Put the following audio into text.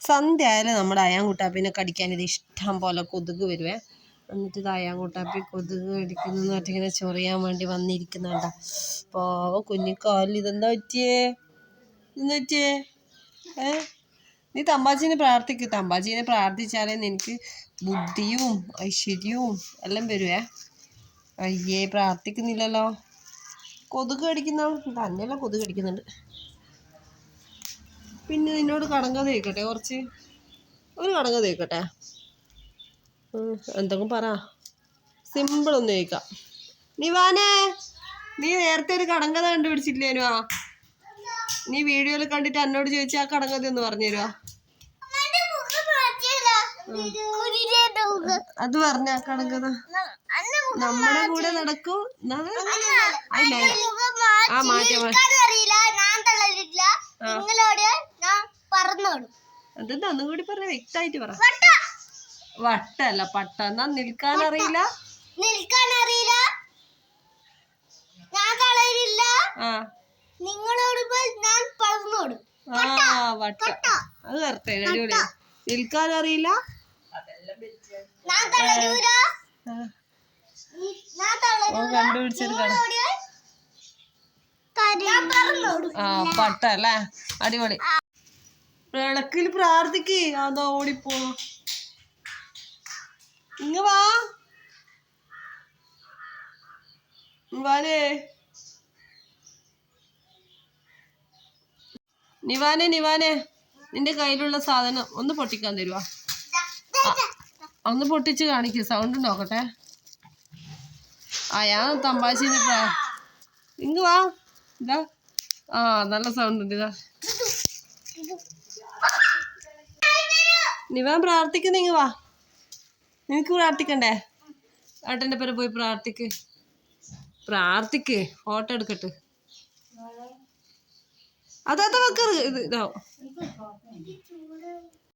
സന്ധ്യ ആയാലും നമ്മുടെ അയാൻകുട്ടാപ്പിനെ കടിക്കാൻ ഇത് ഇഷ്ടം പോലെ കൊതുക് വരുവേ. എന്നിട്ട് ഇത് അയാൻകുട്ടാപ്പി കൊതുക് കടിക്കുന്നു പറഞ്ഞിങ്ങനെ ഇങ്ങനെ ചൊറിയാൻ വേണ്ടി വന്നിരിക്കുന്നുണ്ട. പാവ കുഞ്ഞിക്കാലിൽ ഇതെന്താ പറ്റിയേ? എന്താ പറ്റിയേ? ഏ? നീ തമ്പാച്ചീനെ പ്രാർത്ഥിക്കൂ. തമ്പാച്ചീനെ പ്രാർത്ഥിച്ചാലേ നിനക്ക് ബുദ്ധിയും ഐശ്വര്യവും എല്ലാം വരുവേ. അയ്യേ പ്രാർത്ഥിക്കുന്നില്ലല്ലോ. കൊതുക് കടിക്കുന്നോ തന്നെയല്ല കൊതുക് കടിക്കുന്നുണ്ട്. പിന്നെ നിന്നോട് കടങ്ക തേക്കട്ടെ കുറച്ച്. ഒരു കടങ്ക തേക്കട്ടെ എന്തെങ്കിലും പറ. സിമ്പിൾ ഒന്ന് ചോദിക്കാം. നിവാനേ നീ നേരത്തെ ഒരു കടങ്കഥ കണ്ടുപിടിച്ചില്ലേനു ആ നീ വീഡിയോയിൽ കണ്ടിട്ട് എന്നോട് ചോദിച്ച ആ കടങ്കഥ ഒന്ന് പറഞ്ഞു തരുമോ അത് പറഞ്ഞ ആ കടങ്കഥ നമ്മുടെ കൂടെ നടക്കൂ. ആ മാറ്റി മാറ്റി അറിയില്ല ഞാൻ തളരില്ല നിങ്ങളോട് ഞാൻ പറന്നോടും അതെന്താ? ഒന്നും കൂടി പറഞ്ഞ വ്യക്തമായിട്ട് പറ. വട്ട. വട്ടല്ല പട്ട. എന്നാ നിൽക്കാൻ അറിയില്ല? നിൽക്കാൻ അറിയില്ല. ഞാൻ കളയില്ല ആ. നിങ്ങളോട് പോയി ഞാൻ പറഞ്ഞോടും ആ വട്ട. അത് കറക്റ്റ് അടിപൊളി. നിൽക്കാൻ അറിയില്ല? പറന്നോടും ആ. പട്ട അല്ലേ? അടിപൊളി. വിളക്കിൽ പ്രാർത്ഥിക്ക്. അതോ ഓടിപ്പോ. ഇങ്ങ വാ. നിവാനേ നിവാനെ നിവാനെ. നിന്റെ കയ്യിലുള്ള സാധനം ഒന്ന് പൊട്ടിക്കാൻ തരുവാ. ഒന്ന് പൊട്ടിച്ച് കാണിക്ക്. സൗണ്ട് നോക്കട്ടെ. ആ ഞാൻ ഇങ്ങ് വാ. ഇതാ. ആ നല്ല സൗണ്ട് ഉണ്ട്. ഇതാ. നിവാൻ പ്രാർത്ഥിക്കുന്ന ഇങ്ങ് വാ. നിനക്ക് പ്രാർത്ഥിക്കണ്ടേ? ഏട്ടന്റെ പേര് പോയി പ്രാർത്ഥിക്ക്. പ്രാർത്ഥിക്ക് ഫോട്ടോ എടുക്കട്ടെ. അതാ വെക്കറ് ഇത് ഇതാവും